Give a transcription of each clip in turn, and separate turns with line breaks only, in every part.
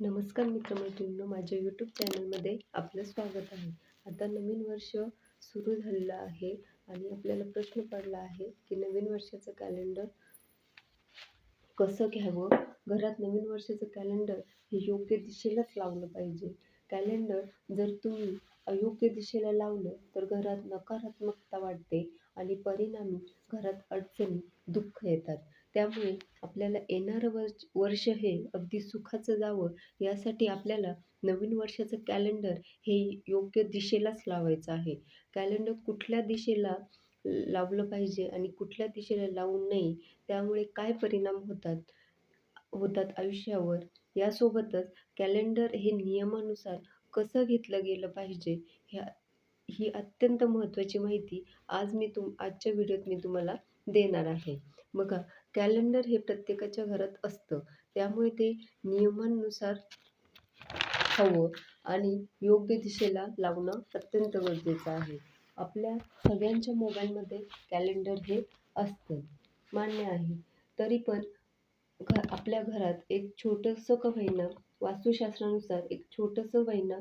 नमस्कार मित्रमैत्रिणींनो माझ्या यूट्यूब चॅनलमध्ये आपलं स्वागत आहे. आता नवीन वर्ष सुरू झालेलं आहे आणि आपल्याला प्रश्न पडला आहे की नवीन वर्षाचं कॅलेंडर कसं घ्यावं? घरात नवीन वर्षाचं कॅलेंडर हे योग्य दिशेलाच लावलं पाहिजे. कॅलेंडर जर तुम्ही अयोग्य दिशेला लावलं तर घरात नकारात्मकता वाढते आणि परिणामी घरात अडचणी दुःख येतात. त्यामुळे आपल्याला येणारं वर्ष वर्ष हे अगदी सुखाचं जावं. यासाठी आपल्याला नवीन वर्षाचं कॅलेंडर हे योग्य दिशेलाच लावायचं आहे. कॅलेंडर कुठल्या दिशेला लावलं पाहिजे आणि कुठल्या दिशेला लावू नये त्यामुळे काय परिणाम होतात? होतात आयुष्यावर. यासोबतच कॅलेंडर हे नियमानुसार कसं घेतलं गेलं पाहिजे ह्या ही अत्यंत महत्त्वाची माहिती आज मी तुम आजच्या व्हिडिओत मी तुम्हाला देणार आहे. बघा कॅलेंडर हे प्रत्येकाच्या घरात असतं. त्यामुळे ते नियमांनुसार हवं आणि योग्य दिशेला लावणं अत्यंत गरजेचं आहे. आपल्या सगळ्यांच्या मोबाईलमध्ये कॅलेंडर हे असतं. मान्य आहे. तरी पण घ आपल्या घरात एक छोटंसं का होईना वास्तुशास्त्रानुसार एक छोटंसं होईना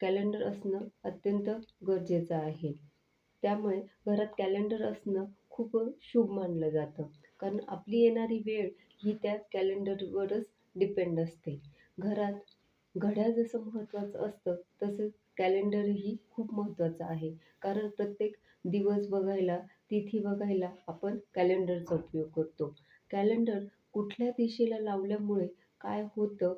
कॅलेंडर असणं अत्यंत गरजेचं आहे. त्यामुळे घरात कॅलेंडर असणं खूप शुभ मानलं जातं. कारण आपली येणारी वेळ ही त्या कॅलेंडरवरच डिपेंड असते. घरात घड्याळ जसं महत्त्वाचं असतं तसंच कॅलेंडरही खूप महत्त्वाचं आहे. कारण प्रत्येक दिवस बघायला तिथी बघायला आपण कॅलेंडरचा उपयोग करतो. कॅलेंडर कुठल्या दिशेला लावल्यामुळे काय होतं?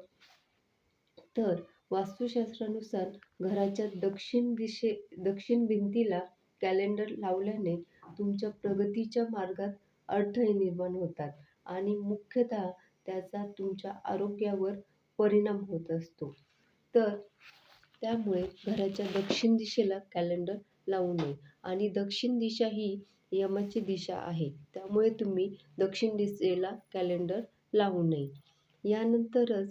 तर वास्तुशास्त्रानुसार घराच्या दक्षिण दिशे दक्षिण भिंतीला कॅलेंडर लावल्याने तुमच्या प्रगतीच्या मार्गात अडथळे निर्माण होतात आणि मुख्यतः त्याचा तुमच्या आरोग्यावर परिणाम होत असतो. तर त्यामुळे घराच्या दक्षिण दिशेला कॅलेंडर लावू नये आणि दक्षिण दिशा ही यमाची दिशा आहे. त्यामुळे तुम्ही दक्षिण दिशेला कॅलेंडर लावू नये. यानंतरच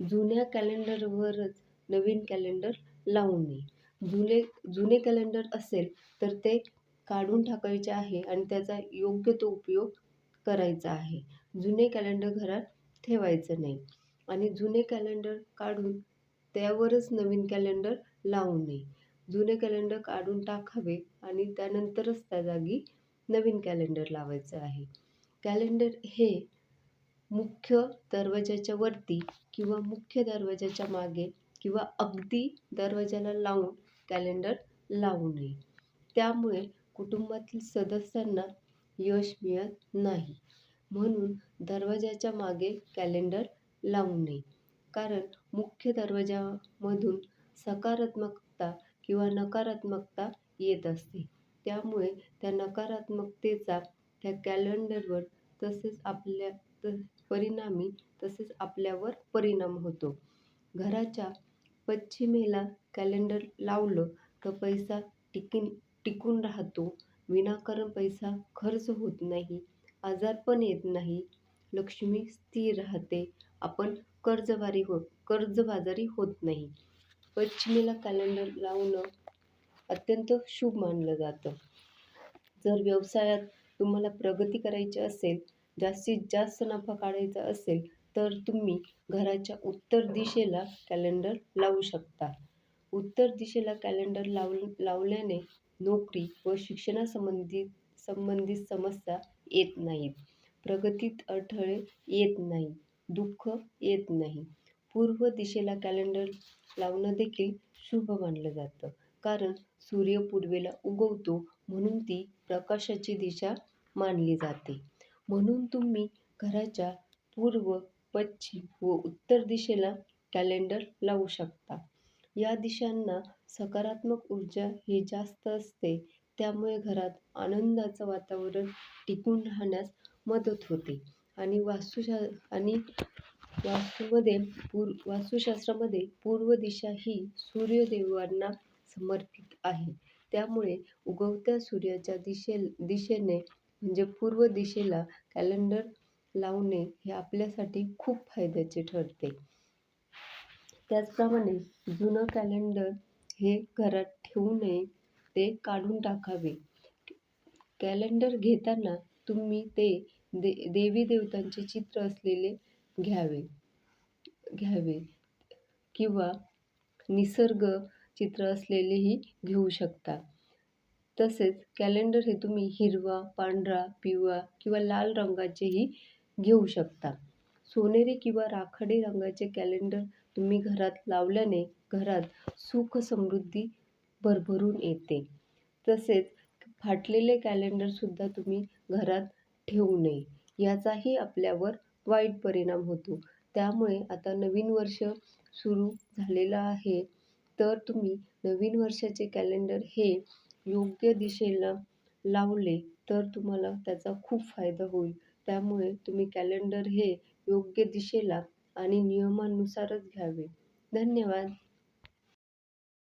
जुन्या कॅलेंडरवरच नवीन कॅलेंडर लावू नये. जुने जुने कॅलेंडर असेल तर ते काढून टाकायचे आहे आणि त्याचा योग्य तो उपयोग करायचा आहे. जुने कॅलेंडर घरात ठेवायचं नाही. आणि जुने कॅलेंडर काढून त्यावरच नवीन कॅलेंडर लावू नये. जुने कॅलेंडर काढून टाकावे आणि त्यानंतरच त्या जागी नवीन कॅलेंडर लावायचं आहे. कॅलेंडर हे मुख्य दरवाजाच्या वरती किंवा मुख्य दरवाजाच्या मागे किंवा अगदी दरवाजाला लावून कॅलेंडर लावू नये. त्यामुळे कुटुंबातील सदस्यांना यश मिळत नाही. म्हणून दरवाजाच्या मागे कॅलेंडर लावू नये. कारण मुख्य दरवाजामधून सकारात्मकता किंवा नकारात्मकता येत असते. त्यामुळे त्या नकारात्मकतेचा त्या कॅलेंडरवर तसेच आपल्या त परिणामी तसेच आपल्यावर परिणाम होतो. घराच्या पश्चिमेला कॅलेंडर लावलं तर पैसा टिकीन टिकून राहतो. विनाकारण पैसा खर्च होत नाही. आजारपण येत नाही. लक्ष्मी स्थिर राहते. आपण कर्जबारी हो कर्जबाजारी होत नाही. पश्चिमेला कॅलेंडर लावणं अत्यंत शुभ मानलं जातं. जर व्यवसायात तुम्हाला प्रगती करायची असेल जास्तीत जास्त नफा काढायचा असेल तर तुम्ही घराच्या उत्तर दिशेला कॅलेंडर लावू शकता. उत्तर दिशेला कॅलेंडर लाव लावल्याने नोकरी व शिक्षणासंबंधित संबंधित समस्या येत नाहीत. प्रगतीत अडथळे येत नाही दुःख येत नाही. पूर्व दिशेला कॅलेंडर लावणं देखील शुभ मानलं जातं. कारण सूर्य पूर्वेला उगवतो म्हणून ती प्रकाशाची दिशा मानली जाते. म्हणून तुम्ही घराच्या पूर्व पश्चिम व उत्तर दिशेला कॅलेंडर लावू शकता. या दिशांना सकारात्मक ऊर्जा ही जास्त असते. त्यामुळे घरात आनंदाचं वातावरण टिकून राहण्यास मदत होते. आणि वास्तुशा आणि वास्तूमध्ये पूर वास्तुशास्त्रामध्ये पूर्व दिशा ही सूर्यदेवांना समर्पित आहे. त्यामुळे उगवत्या सूर्याच्या दिशे दिशेने म्हणजे पूर्व दिशेला कॅलेंडर लावणे हे आपल्यासाठी खूप फायद्याचे ठरते. त्याचप्रमाणे जुनं कॅलेंडर हे घरात ठेवू नये ते काढून टाकावे. कॅलेंडर घेताना तुम्ही ते दे देवी देवतांचे चित्र असलेले घ्यावे घ्यावे. किंवा निसर्ग चित्र असलेलेही घेऊ शकता. तसेच कॅलेंडर हे तुम्ही हिरवा पांढरा पिवळा किंवा लाल रंगाचेही घेऊ शकता. सोनेरी किंवा राखाडी रंगाचे कॅलेंडर तुम्ही घरात लावल्याने घरात सुख समृद्धी भरभरून येते. तसेच फाटलेले कॅलेंडरसुद्धा तुम्ही घरात ठेवू नये. याचाही आपल्यावर वाईट परिणाम होतो. त्यामुळे आता नवीन वर्ष सुरू झालेलं आहे. तर तुम्ही नवीन वर्षाचे कॅलेंडर हे योग्य दिशेला लावले तर तुम्हाला त्याचा खूप फायदा होईल. त्यामुळे तुम्ही कॅलेंडर हे योग्य दिशेला आणि नियमानुसारच घ्यावे. धन्यवाद.